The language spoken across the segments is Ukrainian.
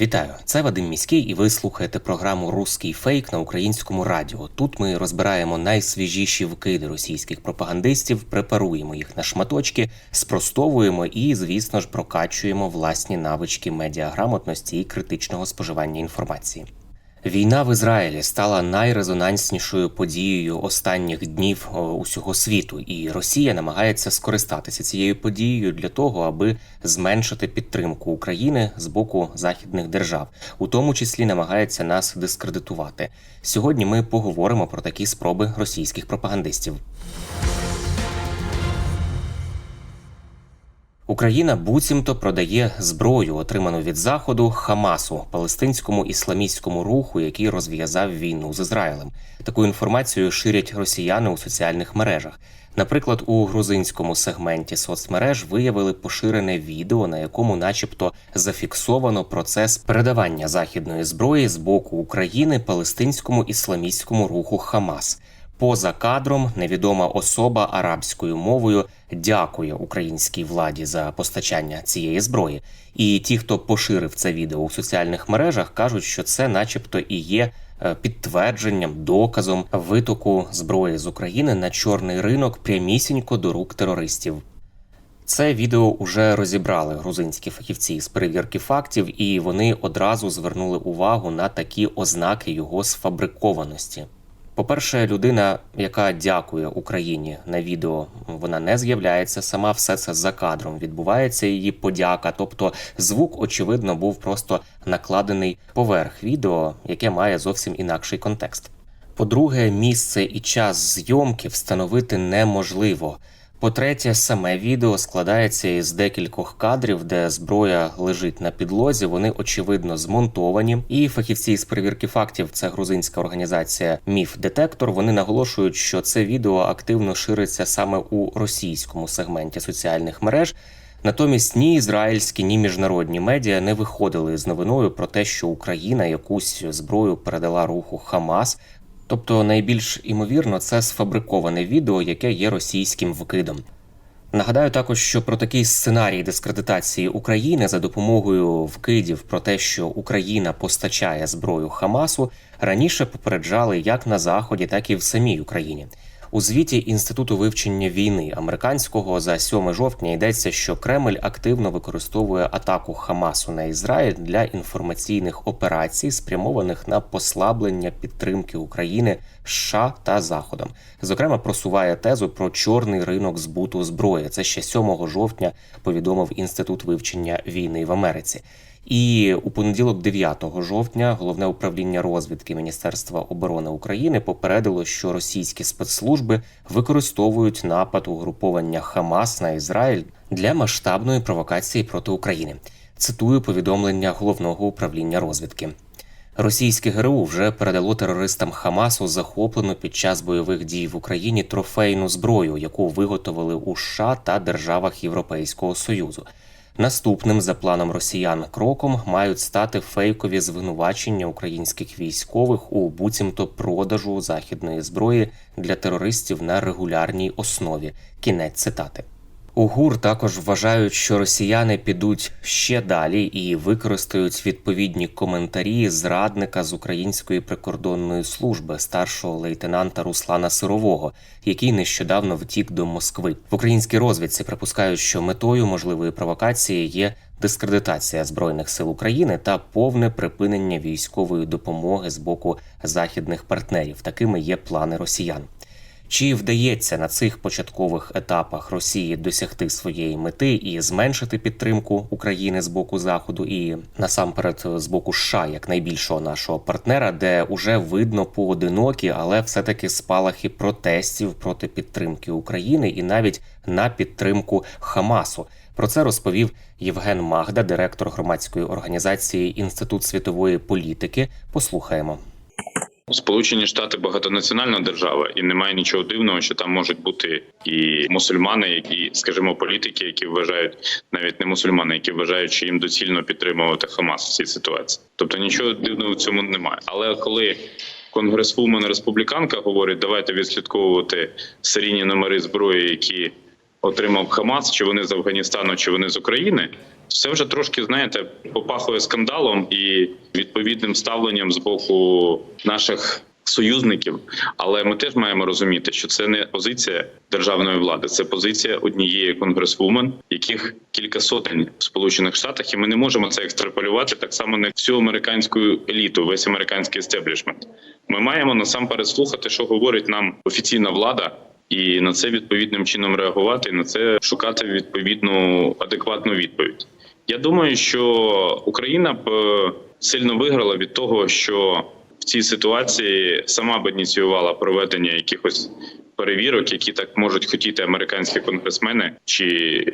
Вітаю, це Вадим Міський, і ви слухаєте програму Руський фейк на українському радіо. Тут ми розбираємо найсвіжіші вкиди російських пропагандистів, препаруємо їх на шматочки, спростовуємо і, звісно ж, прокачуємо власні навички медіаграмотності і критичного споживання інформації. Війна в Ізраїлі стала найрезонанснішою подією останніх днів усього світу, і Росія намагається скористатися цією подією для того, аби зменшити підтримку України з боку західних держав, у тому числі намагається нас дискредитувати. Сьогодні ми поговоримо про такі спроби російських пропагандистів. Україна буцімто продає зброю, отриману від заходу Хамасу, палестинському ісламістському руху, який розв'язав війну з Ізраїлем. Таку інформацію ширять росіяни у соціальних мережах. Наприклад, у грузинському сегменті соцмереж виявили поширене відео, на якому, начебто, зафіксовано процес передавання західної зброї з боку України палестинському ісламістському руху Хамас. Поза кадром невідома особа арабською мовою дякує українській владі за постачання цієї зброї. І ті, хто поширив це відео у соціальних мережах, кажуть, що це, начебто, і є е, підтвердженням, доказом витоку зброї з України на чорний ринок прямісінько до рук терористів. Це відео уже розібрали грузинські фахівці з перевірки фактів, і вони одразу звернули увагу на такі ознаки його сфабрикованості. По-перше, людина, яка дякує Україні на відео, вона не з'являється сама, все це за кадром відбувається її подяка. Тобто звук, очевидно, був просто накладений поверх відео, яке має зовсім інакший контекст. По-друге, місце і час зйомки встановити неможливо. По-третє, саме відео складається із декількох кадрів, де зброя лежить на підлозі. Вони очевидно змонтовані. І фахівці з перевірки фактів, це грузинська організація Міф Детектор. Вони наголошують, що це відео активно шириться саме у російському сегменті соціальних мереж. Натомість ні ізраїльські, ні міжнародні медіа не виходили з новиною про те, що Україна якусь зброю передала руху Хамас. Тобто, найбільш імовірно, це сфабриковане відео, яке є російським вкидом. Нагадаю також, що про такий сценарій дискредитації України за допомогою вкидів про те, що Україна постачає зброю Хамасу, раніше попереджали як на заході, так і в самій Україні. У звіті інституту вивчення війни американського за 7 жовтня йдеться, що Кремль активно використовує атаку Хамасу на Ізраїль для інформаційних операцій, спрямованих на послаблення підтримки України США та Заходом. Зокрема, просуває тезу про чорний ринок збуту зброї. Це ще 7 жовтня повідомив інститут вивчення війни в Америці. І у понеділок, 9 жовтня, головне управління розвідки Міністерства оборони України попередило, що російські спецслужби використовують напад угруповання Хамас на Ізраїль для масштабної провокації проти України. Цитую повідомлення головного управління розвідки. Російське ГРУ вже передало терористам Хамасу захоплену під час бойових дій в Україні трофейну зброю, яку виготовили у США та державах Європейського Союзу. Наступним за планом росіян кроком мають стати фейкові звинувачення українських військових у буцімто продажу західної зброї для терористів на регулярній основі. Кінець цитати. У ГУР також вважають, що росіяни підуть ще далі і використають відповідні коментарі зрадника з української прикордонної служби старшого лейтенанта Руслана Сирового, який нещодавно втік до Москви. В українській розвідці припускають, що метою можливої провокації є дискредитація збройних сил України та повне припинення військової допомоги з боку західних партнерів. Такими є плани росіян. Чи вдається на цих початкових етапах Росії досягти своєї мети і зменшити підтримку України з боку Заходу і насамперед з боку США, як найбільшого нашого партнера, де уже видно поодинокі, але все-таки спалахи протестів проти підтримки України і навіть на підтримку Хамасу? Про це розповів Євген Магда, директор громадської організації Інститут світової політики. Послухаємо. Сполучені Штати багатонаціональна держава, і немає нічого дивного, що там можуть бути і мусульмани, які, скажімо, політики, які вважають навіть не мусульмани, які вважають, що їм доцільно підтримувати Хамас в цій ситуації. Тобто нічого дивного в цьому немає. Але коли конгресвумен республіканка говорить, давайте відслідковувати серійні номери зброї, які отримав Хамас, чи вони з Афганістану, чи вони з України. Це вже трошки знаєте попахує скандалом і відповідним ставленням з боку наших союзників. Але ми теж маємо розуміти, що це не позиція державної влади, це позиція однієї конгресвумен, яких кілька сотень в Сполучених Штатах, і ми не можемо це екстраполювати так само на всю американську еліту, весь американський естеблішмент. Ми маємо насамперед слухати, що говорить нам офіційна влада. І на це відповідним чином реагувати, і на це шукати відповідну адекватну відповідь. Я думаю, що Україна б е, сильно виграла від того, що в цій ситуації сама б ініціювала проведення якихось перевірок, які так можуть хотіти американські конгресмени чи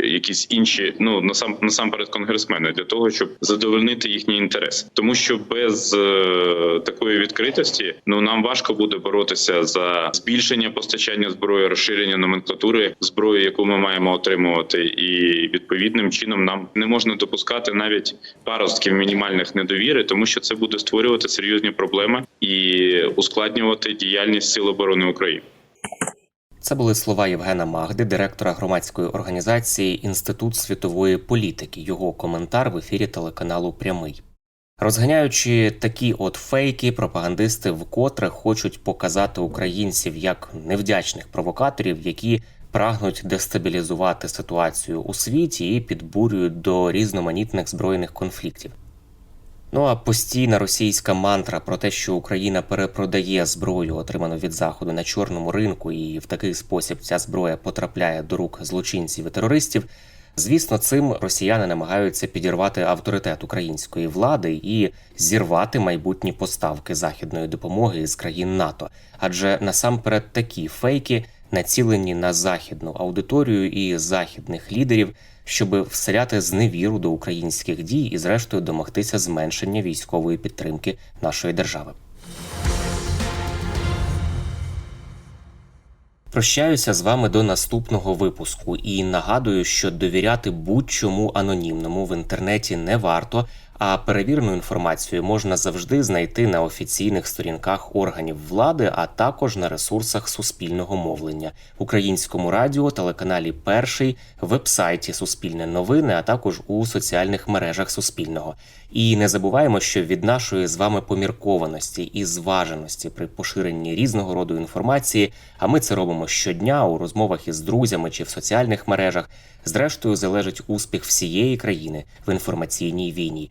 якісь інші, ну насам насамперед конгресмени, для того, щоб задовольнити їхні інтереси, тому що без е, такої відкритості ну нам важко буде боротися за збільшення постачання зброї, розширення номенклатури зброї, яку ми маємо отримувати, і відповідним чином нам не можна допускати навіть паростків мінімальних недовіри, тому що це буде створювати серйозні проблеми і ускладнювати діяльність Сил оборони України. Це були слова Євгена Магди, директора громадської організації Інститут світової політики. Його коментар в ефірі телеканалу Прямий. Розганяючи такі от фейки, пропагандисти вкотре хочуть показати українців як невдячних провокаторів, які прагнуть дестабілізувати ситуацію у світі і підбурюють до різноманітних збройних конфліктів. Ну а постійна російська мантра про те, що Україна перепродає зброю, отриману від заходу на чорному ринку, і в такий спосіб ця зброя потрапляє до рук злочинців і терористів. Звісно, цим росіяни намагаються підірвати авторитет української влади і зірвати майбутні поставки західної допомоги з країн НАТО. Адже насамперед такі фейки націлені на західну аудиторію і західних лідерів, щоб вселяти зневіру до українських дій і, зрештою, домогтися зменшення військової підтримки нашої держави. Прощаюся з вами до наступного випуску і нагадую, що довіряти будь-чому анонімному в інтернеті не варто. А перевірену інформацію можна завжди знайти на офіційних сторінках органів влади, а також на ресурсах суспільного мовлення, українському радіо, телеканалі Перший, вебсайті Суспільне новини, а також у соціальних мережах Суспільного. І не забуваємо, що від нашої з вами поміркованості і зваженості при поширенні різного роду інформації, а ми це робимо щодня у розмовах із друзями чи в соціальних мережах. Зрештою, залежить успіх всієї країни в інформаційній війні.